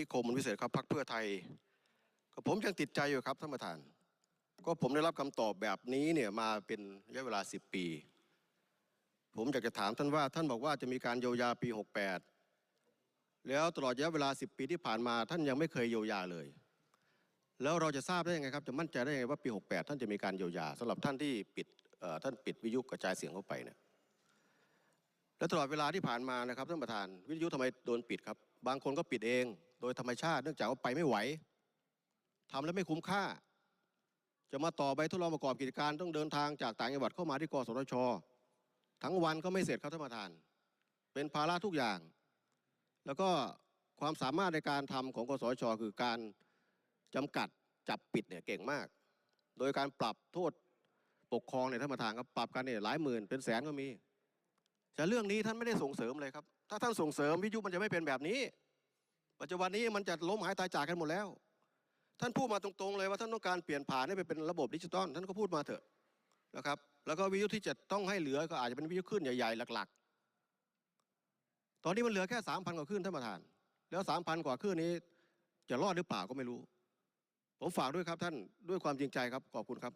นิคมันวิเศษครับพักเพื่อไทยก็ผมยังติดใจอยู่ครับท่านประธาน ก็ผมได้รับคำตอบแบบนี้เนี่ยมาเป็นระยะเวลา 10 ปี ผมอยากจะถามท่านว่า ท่านบอกว่าจะมีการเยียวยาปี 68 แล้วตลอดระยะเวลา 10 ปีที่ผ่านมา ท่านยังไม่เคยเยียวยาเลย แล้วเราจะทราบได้ยังไงครับ จะมั่นใจได้ยังไงว่าปี 68 ท่านจะมีการเยียวยาสำหรับท่านที่ปิดท่านปิดวิทยุกระจายเสียงเข้าไปเนี่ยและตลอดเวลาที่ผ่านมานะครับท่านประธาน วิทยุทำไมโดนปิดครับ บางคนก็ปิดเอง โดยธรรมชาติเนื่องจากว่าไปไม่ไหวทำแล้วไม่คุ้มค่า จะมาต่อใบทดลองประกอบกิจการต้องเดินทางจากต่างจังหวัดเข้ามาที่กสทช ทั้งวันก็ไม่เสร็จครับท่านประธาน เป็นภาระทุกอย่าง แล้วก็ความสามารถในการทำของกสทช คือการจำกัดจับปิดเนี่ยเก่งมาก โดยการปรับโทษปกครองเนี่ยท่านประธานครับปรับกันเนี่ยหลายหมื่นเป็นแสนก็มีแต่เรื่องนี้ท่านไม่ได้ส่งเสริมเลยครับ ถ้าท่านส่งเสริมวิทยุมันจะไม่เป็นแบบนี้ ปัจจุบันนี้มันจะล้มหายตายจากกันหมดแล้ว ท่านพูดมาตรงๆเลยว่าท่านต้องการเปลี่ยนผ่านให้ไปเป็นระบบดิจิตอลท่านก็พูดมาเถอะนะครับ แล้วก็วิทยุที่จะต้องให้เหลือก็อาจจะเป็นวิทยุขึ้นใหญ่ๆหลักๆ ตอนนี้มันเหลือแค่สามพันกว่าขึ้นท่านประธาน แล้วสามพันกว่าขึ้นนี้ จะรอดหรือเปล่าก็ไม่รู้ ผมฝากด้วยครับท่านด้วยความจริงใจครับขอบคุณครับ